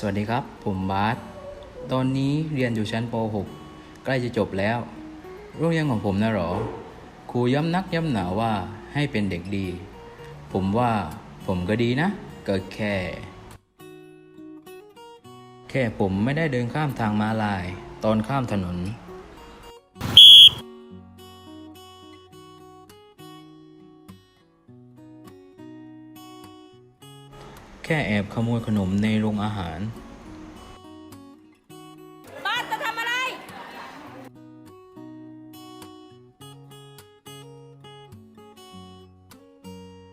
สวัสดีครับ ผมบาสตอนนี้เรียนอยู่ชั้นป .6 ใกล้จะจบแล้ว โรงเรียนของผมนะหรอ ครูย้ำนักย้ำหนาว่าให้เป็นเด็กดี ผมว่าผมก็ดีนะ ก็แค่ แค่ผมไม่ได้เดินข้ามทางมาลาย ตอนข้ามถนน ค่แอบขโมยขนมในโรงอาหาร บ้านจะทำอะไร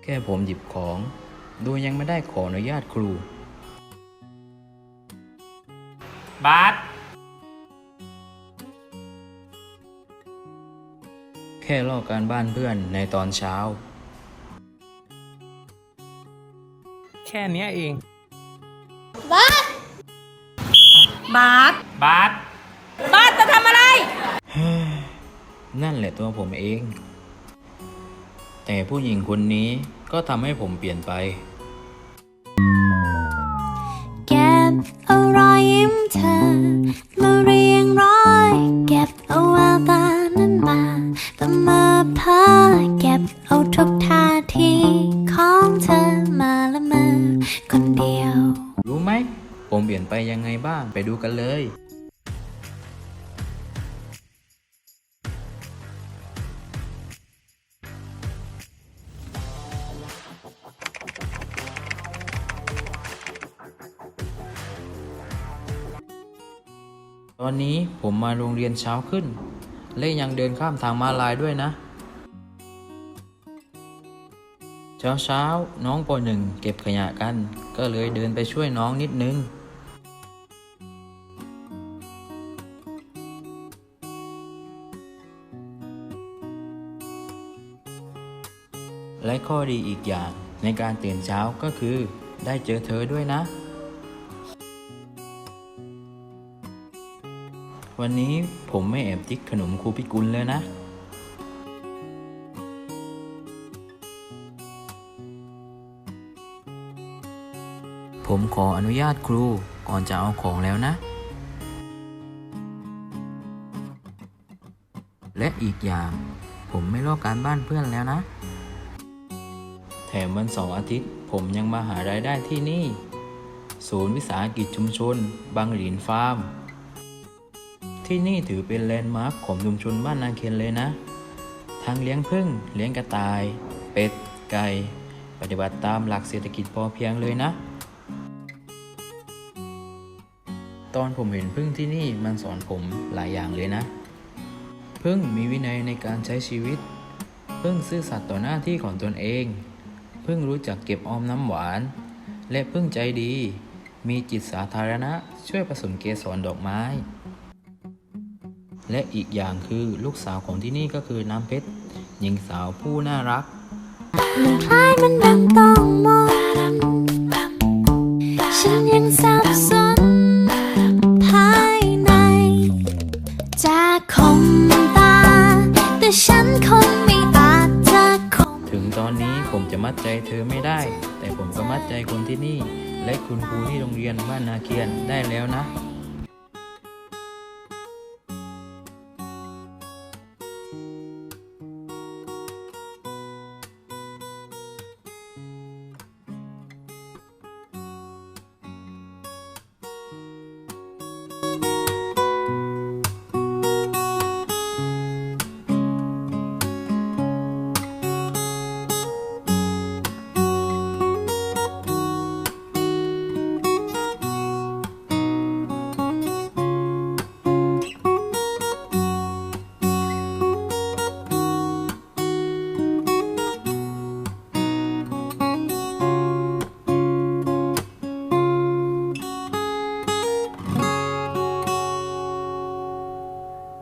แค่ผมหยิบของ โดยยังไม่ได้ขออนุญาตครู บาสแค่ลอกการบ้านเพื่อนในตอนเช้า แค่เนี้ยเอง บาสบาสบ้านจะทำอะไร นั่นแหละตัวผมเอง แต่ผู้หญิงคนนี้ก็ทำให้ผมเปลี่ยนไป เก็บเอารอยยิ้มเธอมาเรียงร้อย เก็บเอาแววตานั้นมา ลี่ยนไปยังไงบ้างไปดูกันเลยตอนนี้ผมมาโรงเรียนเช้าขึ้น และยังเดินข้ามทางมาลายด้วยนะ เช้าเช้าน้องปหนึ่งเก็บขยะกัน ก็เลยเดินไปช่วยน้องนิดนึง และข้อดีอีกอย่างในการตื่นเช้าก็คือได้เจอเธอด้วยนะ วันนี้ผมไม่แอบจิกขนมครูพิกุลเลยนะ ผมขออนุญาตครูก่อนจะเอาของแล้วนะ และอีกอย่างผมไม่ลอกการบ้านเพื่อนแล้วนะ มวันเสาร์อาทิตย์ ผมยังมาหารายได้ที่นี่ ศูนย์วิสาหกิจชุมชน บางหลีนฟาร์ม ที่นี่ถือเป็นแลนด์มาร์คของชุมชนบ้านนาเคนเลยนะ ทั้งเลี้ยงพึ่ง เลี้ยงกระต่าย เป็ด ไก่ ปฏิบัติตามหลักเศรษฐกิจพอเพียงเลยนะ ตอนผมเห็นพึ่งที่นี่มันสอนผมหลายอย่างเลยนะ พึ่งมีวินัยในการใช้ชีวิต พึ่งซื่อสัตย์ต่อหน้าที่ของตนเอง พึ่งรู้จักเก็บออมน้ำหวาน และพึ่งใจดี มีจิตสาธารณะช่วยผสมเกสรดอกไม้ และอีกอย่างคือลูกสาวของที่นี่ก็คือน้ำเพชรหญิงสาวผู้น่ารัก มันคล้ายมันดังต้องมอง จะมัดใจเธอไม่ได้ แต่ผมก็มัดใจคนที่นี่ และคุณครูที่โรงเรียนบ้านนาเคียนได้แล้วนะ